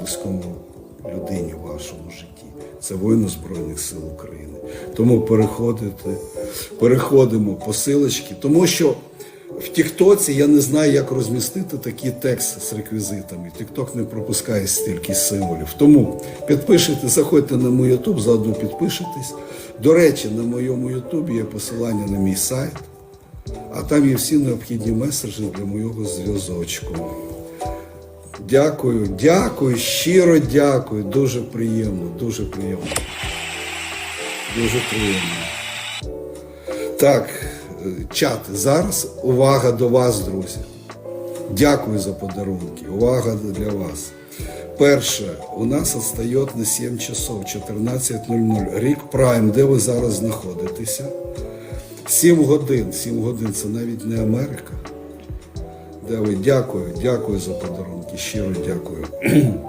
близькому людині в вашому житті. Це воїни Збройних сил України. Тому переходите, переходимо по силочки, тому що в Тіктоці я не знаю, як розмістити такі тексти з реквізитами. Тікток не пропускає стільки символів. Тому підпишите, заходьте на мій Ютуб, заодно підпишитесь. До речі, на моєму Ютубі є посилання на мій сайт, а там є всі необхідні меседжі для моєго зв'язочку. Дякую, дякую, щиро дякую. Дуже приємно, дуже приємно. Дуже приємно. Так, чат, зараз увага до вас, друзі. Дякую за подарунки. Увага для вас. Перше, у нас остається на 7 часов, 14.00. Рік Прайм, де ви зараз знаходитеся? 7 годин. 7 годин це навіть не Америка. Дякую, дякую за подарунки. Щиро дякую.